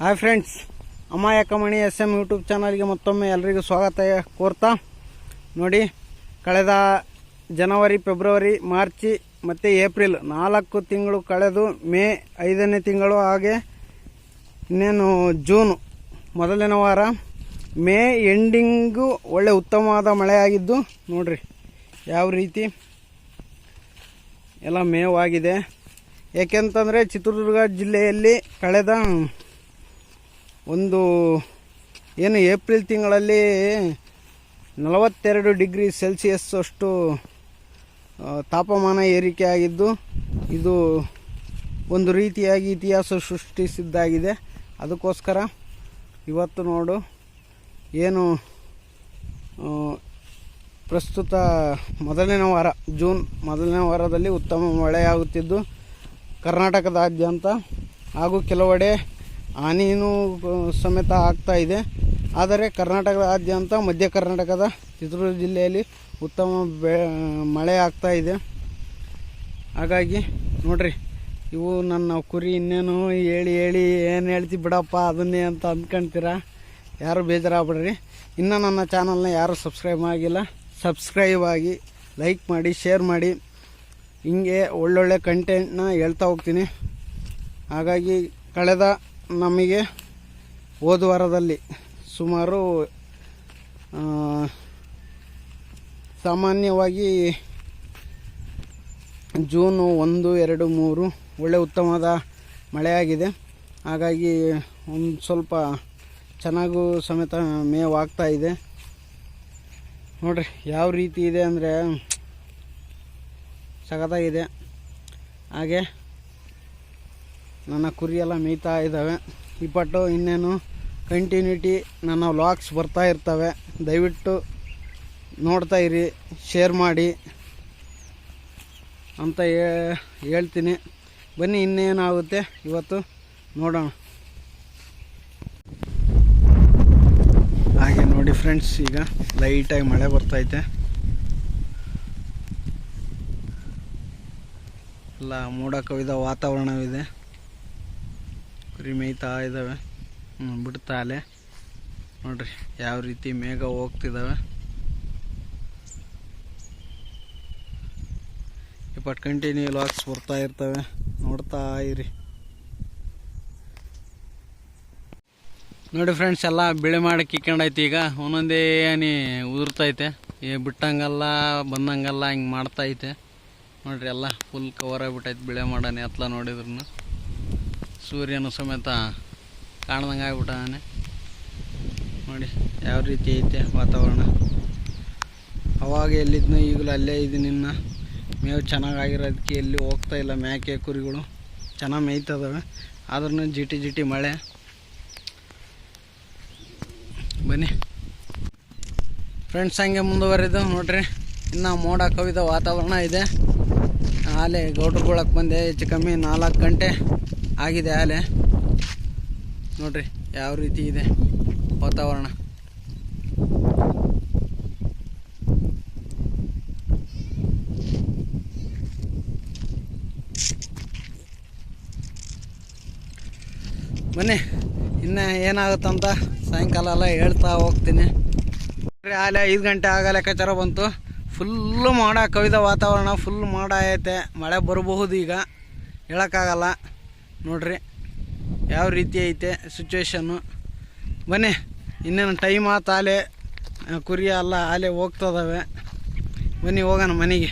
Hi friends ಅಮಾಯಕಮಣಿ S M YouTube ಚಾನಲ್ಗೆ ಮತ್ತೊಮ್ಮೆ ಎಲ್ರಿಗೂ ಸ್ವಾಗತ ಕೋರ್ತಾ. ನೋಡಿ, ಕಳೆದ ಜನವರಿ ಫೆಬ್ರವರಿ ಮಾರ್ಚಿ ಮತ್ತು ಏಪ್ರಿಲ್ ನಾಲ್ಕು ತಿಂಗಳು ಕಳೆದು ಮೇ ಐದನೇ ತಿಂಗಳು ಹಾಗೆ ಇನ್ನೇನು ಜೂನು ಮೊದಲನೇ ವಾರ ಮೇ ಎಂಡಿಂಗು ಒಳ್ಳೆ ಉತ್ತಮವಾದ ಮಳೆಯಾಗಿದ್ದು, ನೋಡ್ರಿ ಯಾವ ರೀತಿ ಎಲ್ಲ ಮೇವಾಗಿದೆ. ಏಕೆಂತಂದರೆ ಚಿತ್ರದುರ್ಗ ಜಿಲ್ಲೆಯಲ್ಲಿ ಕಳೆದ ಒಂದು, ಏನು ಏಪ್ರಿಲ್ ತಿಂಗಳಲ್ಲಿ ನಲವತ್ತೆರಡು ಡಿಗ್ರಿ ಸೆಲ್ಸಿಯಸ್ ಅಷ್ಟು ತಾಪಮಾನ ಏರಿಕೆ ಆಗಿದ್ದು, ಇದು ಒಂದು ರೀತಿಯಾಗಿ ಇತಿಹಾಸ ಸೃಷ್ಟಿಸಿದ್ದಾಗಿದೆ. ಅದಕ್ಕೋಸ್ಕರ ಇವತ್ತು ನೋಡು, ಏನು ಪ್ರಸ್ತುತ ಮೊದಲನೇ ವಾರ, ಜೂನ್ ಮೊದಲನೇ ವಾರದಲ್ಲಿ ಉತ್ತಮ ಮಳೆಯಾಗುತ್ತಿದ್ದು, ಕರ್ನಾಟಕದಾದ್ಯಂತ ಹಾಗೂ ಕೆಲವೆಡೆ ಹಾನಿಯೂ ಸಮೇತ ಆಗ್ತಾ ಇದೆ. ಆದರೆ ಕರ್ನಾಟಕದಾದ್ಯಂತ ಮಧ್ಯ ಕರ್ನಾಟಕದ ಚಿತ್ರದುರ್ಗ ಜಿಲ್ಲೆಯಲ್ಲಿ ಉತ್ತಮ ಬೆ, ಮಳೆ ಆಗ್ತಾ ಇದೆ. ಹಾಗಾಗಿ ನೋಡ್ರಿ, ಇವು ನನ್ನ ಕುರಿ ಇನ್ನೇನು ಹೇಳಿ ಹೇಳಿ ಏನು ಹೇಳ್ತಿ ಬಿಡಪ್ಪ ಅದನ್ನೇ ಅಂತ ಅಂದ್ಕೊಂತೀರ? ಯಾರು ಬೇಜಾರಾಗ್ಬಿಡ್ರಿ. ಇನ್ನೂ ನನ್ನ ಚಾನಲ್ನ ಯಾರು ಸಬ್ಸ್ಕ್ರೈಬ್ ಆಗಿಲ್ಲ, ಸಬ್ಸ್ಕ್ರೈಬ್ ಆಗಿ ಲೈಕ್ ಮಾಡಿ, ಶೇರ್ ಮಾಡಿ. ಹಿಂಗೆ ಒಳ್ಳೊಳ್ಳೆ ಕಂಟೆಂಟ್ನ ಹೇಳ್ತಾ ಹೋಗ್ತೀನಿ. ಹಾಗಾಗಿ ಕಳೆದ ನಮಗೆ ಹೋದ ವಾರದಲ್ಲಿ ಸುಮಾರು ಸಾಮಾನ್ಯವಾಗಿ ಜೂನು ಒಂದು, ಎರಡು, ಮೂರು ಒಳ್ಳೆ ಉತ್ತಮವಾದ ಮಳೆಯಾಗಿದೆ. ಹಾಗಾಗಿ ಒಂದು ಸ್ವಲ್ಪ ಚೆನ್ನಾಗೂ ಸಮೇತ ಮೇವಾಗ್ತಾ ಇದೆ. ನೋಡ್ರಿ, ಯಾವ ರೀತಿ ಇದೆ ಅಂದರೆ ಸಖತ್ತಾಗಿದೆ. ಹಾಗೆ ನನ್ನ ಕುರಿ ಎಲ್ಲ ಮೇಯ್ತಾ ಇದ್ದಾವೆ. ಪಟ್ಟು ಇನ್ನೇನು ಕಂಟಿನ್ಯೂಟಿ ನನ್ನ ವ್ಲಾಗ್ಸ್ ಬರ್ತಾ ಇರ್ತವೆ. ದಯವಿಟ್ಟು ನೋಡ್ತಾ ಇರಿ ಶೇರ್ ಮಾಡಿ ಅಂತ ಹೇಳ್ತೀನಿ. ಬನ್ನಿ, ಇನ್ನೇನಾಗುತ್ತೆ ಇವತ್ತು ನೋಡೋಣ. ಹಾಗೆ ನೋಡಿ ಫ್ರೆಂಡ್ಸ್ ಈಗ ಲೈಟಾಗಿ ಮಳೆ ಬರ್ತೈತೆ ಎಲ್ಲ ಮೋಡ ಕವಿದ ವಾತಾವರಣವಿದೆ. ಕುರಿ ಮೇಯ್ತಾ ಇದ್ದಾವೆ ಬಿಡ್ತಾ ಅಲೆ ನೋಡ್ರಿ, ಯಾವ ರೀತಿ ಮೇಘ ಹೋಗ್ತಿದ್ದಾವೆ ಇಪ್ಪತ್ತು ಕಂಟಿನ್ಯೂ ಲಾಕ್ಸ್ ಬರ್ತಾ ಇರ್ತವೆ. ನೋಡ್ತಾ ಇರಿ. ನೋಡಿ ಫ್ರೆಂಡ್ಸ್ ಎಲ್ಲ ಬೆಳೆ ಮಾಡಿ ಕಿಕ್ಕೊಂಡೈತಿ ಈಗ. ಒಂದೊಂದೇ ಏನಿ ಉದುರ್ತೈತೆ. ಏ, ಬಿಟ್ಟಂಗಲ್ಲ, ಬಂದಂಗಲ್ಲ, ಹಿಂಗೆ ಐತೆ ನೋಡ್ರಿ, ಎಲ್ಲ ಫುಲ್ ಕವರ್ ಆಗಿಬಿಟ್ಟೈತೆ ಬೆಳೆ ಮಾಡೋಣ ಎತ್ಲ ನೋಡಿದ್ರು ಸೂರ್ಯನು ಸಮೇತ ಕಾಣ್ದಂಗೆ ಆಗ್ಬಿಟ್ಟಾನೆ. ನೋಡಿ, ಯಾವ ರೀತಿ ಐತೆ ವಾತಾವರಣ. ಅವಾಗ ಎಲ್ಲಿದ್ನೋ ಈಗಲೂ ಅಲ್ಲೇ ಇನ್ನು. ಮೇವು ಚೆನ್ನಾಗಾಗಿರೋದಕ್ಕೆ ಎಲ್ಲಿ ಹೋಗ್ತಾ ಇಲ್ಲ ಮೇಕೆ, ಕುರಿಗಳು. ಚೆನ್ನಾಗಿ ಮೇಯ್ತದವೆ. ಆದ್ರೂ ಜಿಟಿ ಜಿಟಿ ಮಳೆ. ಬನ್ನಿ. ಫ್ರೆಂಡ್ಸ್, ಹಂಗೆ ಮುಂದುವರೆದು ನೋಡ್ರಿ. ಇನ್ನು ಮೋಡ ಕವಿದ ವಾತಾವರಣ ಇದೆ. ಆಲೆ ಗೌಡ್ರುಗಳಕ್ಕೆ ಬಂದೆ, ಹೆಚ್ಚು ಕಮ್ಮಿ ನಾಲ್ಕು ಗಂಟೆ. ಆಗಿದೆ ಆಲೆ. ನೋಡ್ರಿ ಯಾವ ರೀತಿ ಇದೆ ವಾತಾವರಣ. ಬನ್ನಿ, ಇನ್ನ ಏನಾಗುತ್ತಂತ ಸಾಯಂಕಾಲ ಎಲ್ಲ ಹೇಳ್ತಾ ಹೋಗ್ತೀನಿ. ಆಲೆ ಐದು ಗಂಟೆ ಆಗ ಲೆಕ್ಕಾಚಾರ ಬಂತು. ಫುಲ್ಲು ಮೋಡ, ಕವಿದ ವಾತಾವರಣ ಫುಲ್ ಮೋಡ ಐತೆ. ಮಳೆ ಬರಬಹುದು ಈಗ. ಹೇಳೋಕ್ಕಾಗಲ್ಲ. ನೋಡ್ರಿ, ಯಾವ ರೀತಿ ಐತೆ ಸಿಚುವೇಶನ್ನು ಬನ್ನಿ, ಇನ್ನೇನು ಟೈಮ್ ಆತ ಆಲೆ ಕುರಿ ಅಲ್ಲ ಆಲೆ ಹೋಗ್ತದವೆ. ಬನ್ನಿ, ಹೋಗೋಣ ಮನೆಗೆ.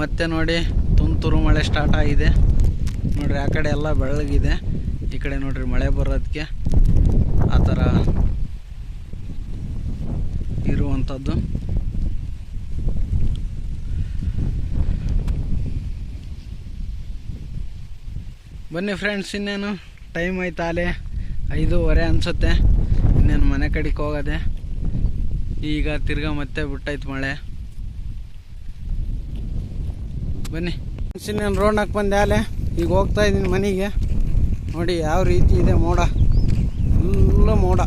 ಮತ್ತೆ ನೋಡಿ, ತುಂತುರು ಮಳೆ ಸ್ಟಾರ್ಟ್ ಆಗಿದೆ. ನೋಡ್ರಿ, ಆ ಕಡೆ ಎಲ್ಲ ಬೆಳಗಿದೆ. ಈ ಕಡೆ ನೋಡ್ರಿ, ಮಳೆ ಬರೋದಕ್ಕೆ ಆ ಥರ ಇರುವಂಥದ್ದು ಬನ್ನಿ ಫ್ರೆಂಡ್ಸ್ ಇನ್ನೇನು? ಟೈಮ್ ಆಯ್ತು ಆಲೆ ಐದೂವರೆ ಅನಿಸುತ್ತೆ. ಇನ್ನೇನು ಮನೆ ಕಡೆಗೆ ಹೋಗೋದೆ. ಈಗ ತಿರ್ಗಾ ಮತ್ತೆ ಬಿಟ್ಟೈತೆ ಮಳೆ. ಬನ್ನಿ. ಫ್ರೆಂಡ್ಸ್ ಇನ್ನೇನು ರೋಡ್ನಾಗ ಬಂದೆ ಆಲೆ ಈಗ ಹೋಗ್ತಾ ಇದ್ದೀನಿ ಮನೆಗೆ. ನೋಡಿ ಯಾವ ರೀತಿ ಇದೆ ಮೋಡ. ಫುಲ್ಲು ಮೋಡ.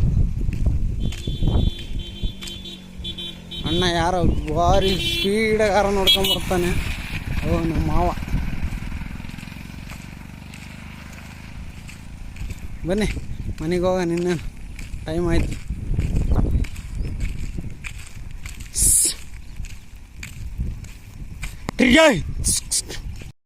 ಅಣ್ಣ ಯಾರೋ ಭಾರಿ ಸ್ಪೀಡಾಗಿ ಯಾರೋ ನೋಡ್ಕೊಂಬರ್ತಾನೆ ಓ, ನಮ್ಮ ಮಾವ. ಬನ್ನಿ ಮನೆಗೆ ಹೋಗ ನಿನ್ನೆ ಟೈಮ್ ಆಯ್ತು. ಟಿರ್ಗಾಯ್